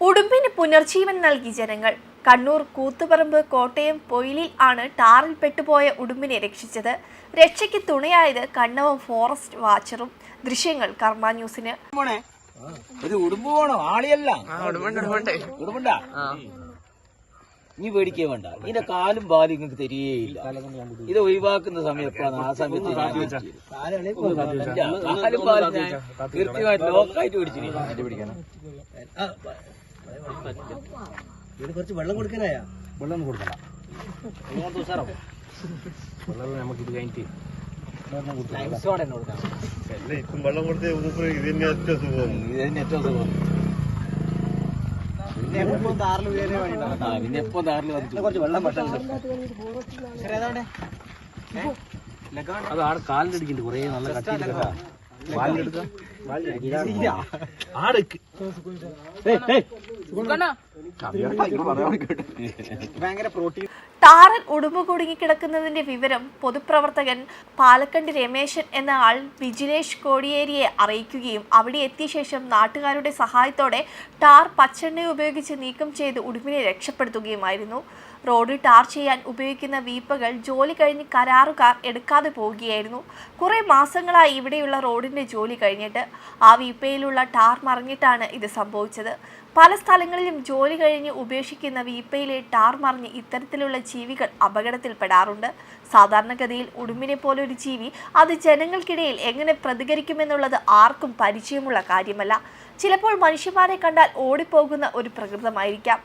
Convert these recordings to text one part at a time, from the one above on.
ഉടുമ്പിന് പുനർജീവൻ നൽകി ജനങ്ങൾ കണ്ണൂർ കൂത്തുപറമ്പ് കോട്ടയം പൊയിലിൽ ആണ് ടാറിൽ പെട്ടുപോയ ഉടുമ്പിനെ രക്ഷിച്ചത് രക്ഷയ്ക്ക് തുണയായത് കണ്ണവും ഫോറസ്റ്റ് വാച്ചറും ദൃശ്യങ്ങൾ കർമ്മ ന്യൂസിന് പോണേ ഇത് ഉടുമ്പ് പോണോ ആളിയല്ല ഉടുമ്പുണ്ടാ നീ പേടിക്കേ വേണ്ട ഇതിന്റെ കാലും ബാലും നിങ്ങൾക്ക് തരികയില്ല ഇത് ഒഴിവാക്കുന്ന സമയം എപ്പോഴാണ് ആ സമയത്ത് കാലും ബാലും കൃത്യമായിട്ട് ലോക്കായിട്ട് പിടിച്ചിരിക്കുന്നു ഇവിടെ കുറച്ച് വെള്ളം കൊടുക്കാനായാ? വെള്ളം കൊടുക്കണ്ട വെള്ളം നമുക്ക് ഇത് കഴിഞ്ഞിട്ട് ലൈംസോടെ എന്നെ കൊടുക്കണം അല്ല ഇപ്പം വെള്ളം കൊടുത്ത് മൂപ്പര് ഇതിന്റെ ഏറ്റവും സുഖം. ഇത് തന്നെ ഏറ്റവും സുഖം. പിന്നെ എപ്പോ താറിൽ പിന്നെ എപ്പോ താറിൽ വന്നിട്ട് കുറച്ച് വെള്ളം അത് ആടെ കാലിലടിക്കുന്നുണ്ട് കുറേ നല്ല കട്ടിയില്ല വാലിലെടുക്കാം ആടക്ക് ഭയങ്കര പ്രോട്ടീൻ ടാറിൽ ഉടുമ്പ് കുടുങ്ങിക്കിടക്കുന്നതിന്റെ വിവരം പൊതുപ്രവർത്തകൻ പാലക്കണ്ടി രമേശൻ എന്ന ആൾ വിജിലേഷ് കോടിയേരിയെ അറിയിക്കുകയും അവിടെ എത്തിയ ശേഷം നാട്ടുകാരുടെ സഹായത്തോടെ ടാർ പച്ചെണ്ണ ഉപയോഗിച്ച് നീക്കം ചെയ്ത് ഉടുമ്പിനെ രക്ഷപ്പെടുത്തുകയുമായിരുന്നു. റോഡിൽ ടാർ ചെയ്യാൻ ഉപയോഗിക്കുന്ന വീപ്പകൾ ജോലി കഴിഞ്ഞ് കരാറുകാർ എടുക്കാതെ പോവുകയായിരുന്നു. കുറേ മാസങ്ങളായി ഇവിടെയുള്ള റോഡിന്റെ ജോലി കഴിഞ്ഞിട്ട് ആ വീപ്പയിലുള്ള ടാർ മറിഞ്ഞിട്ടാണ് ഇത് സംഭവിച്ചത്. പല സ്ഥലങ്ങളിലും ജോലി കഴിഞ്ഞ് ഉപേക്ഷിക്കുന്ന വീപ്പയിലെ ടാർ മറിഞ്ഞ് ഇത്തരത്തിലുള്ള ജീവികൾ അപകടത്തിൽപ്പെടാറുണ്ട്. സാധാരണഗതിയിൽ ഉടുമ്പിനെ പോലൊരു ജീവി അത് ജനങ്ങൾക്കിടയിൽ എങ്ങനെ പ്രതികരിക്കുമെന്നുള്ളത് ആർക്കും പരിചയമുള്ള കാര്യമല്ല. ചിലപ്പോൾ മനുഷ്യന്മാരെ കണ്ടാൽ ഓടിപ്പോകുന്ന ഒരു പ്രകൃതമായിരിക്കാം.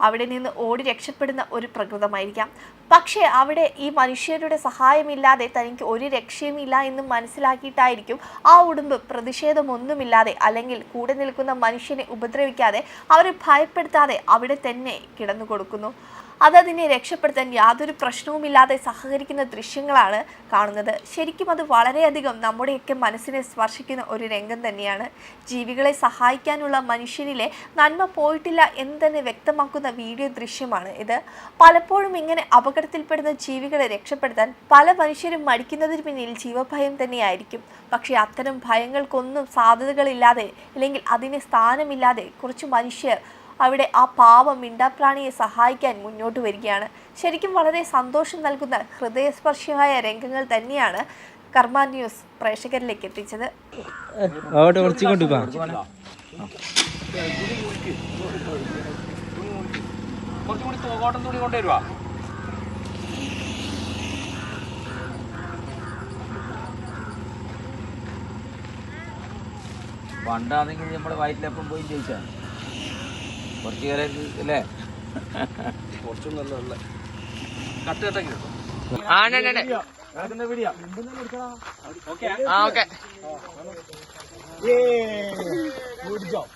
അവിടെ നിന്ന് ഓടി രക്ഷപ്പെടുന്ന ഒരു പ്രകൃതമായിരിക്കാം. പക്ഷേ അവിടെ ഈ മനുഷ്യരുടെ സഹായമില്ലാതെ തനിക്ക് ഒരു രക്ഷയുമില്ല എന്ന് മനസ്സിലാക്കിയിട്ടായിരിക്കും ആ ഉടുമ്പ് പ്രതിഷേധമൊന്നുമില്ലാതെ അല്ലെങ്കിൽ കൂടെ നിൽക്കുന്ന മനുഷ്യനെ ഉപദ്രവിക്കാതെ അവരെ ഭയപ്പെടുത്താതെ അവിടെ തന്നെ കിടന്നു കൊടുക്കുന്നു അതതിനെ രക്ഷപ്പെടുത്താൻ യാതൊരു പ്രശ്നവുമില്ലാതെ സഹകരിക്കുന്ന ദൃശ്യങ്ങളാണ് കാണുന്നത്. ശരിക്കും അത് വളരെയധികം നമ്മുടെയൊക്കെ മനസ്സിനെ സ്പർശിക്കുന്ന ഒരു രംഗം തന്നെയാണ്. ജീവികളെ സഹായിക്കാനുള്ള മനുഷ്യനിലെ നന്മ പോയിട്ടില്ല എന്ന് തന്നെ വ്യക്തമാക്കുന്ന വീഡിയോ ദൃശ്യമാണ് ഇത്. പലപ്പോഴും ഇങ്ങനെ അപകടത്തിൽപ്പെടുന്ന ജീവികളെ രക്ഷപ്പെടുത്താൻ പല മനുഷ്യരും മടിക്കുന്നതിന് പിന്നിൽ ജീവഭയം തന്നെയായിരിക്കും. പക്ഷേ അത്തരം ഭയങ്ങൾക്കൊന്നും സാധ്യതകളില്ലാതെ അല്ലെങ്കിൽ അതിന് സ്ഥാനമില്ലാതെ കുറച്ച് മനുഷ്യർ അവിടെ ആ പാവ മിണ്ടാപ്രാണിയെ സഹായിക്കാൻ മുന്നോട്ട് വരികയാണ്. ശരിക്കും വളരെ സന്തോഷം നൽകുന്ന ഹൃദയസ്പർശിയായ രംഗങ്ങൾ തന്നെയാണ് കർമ്മ ന്യൂസ് പ്രേക്ഷകരിലേക്ക് എത്തിച്ചത്. തുണി കൊണ്ടുവരുവാ? പണ്ടാണെങ്കിൽ നമ്മുടെ വയറ്റിലെപ്പം പോയി ജയിച്ചാ കുറച്ച് കാലം അല്ലേ? കട്ട് കട്ടാക്കി കിട്ടും ഗുഡ് ജോബ്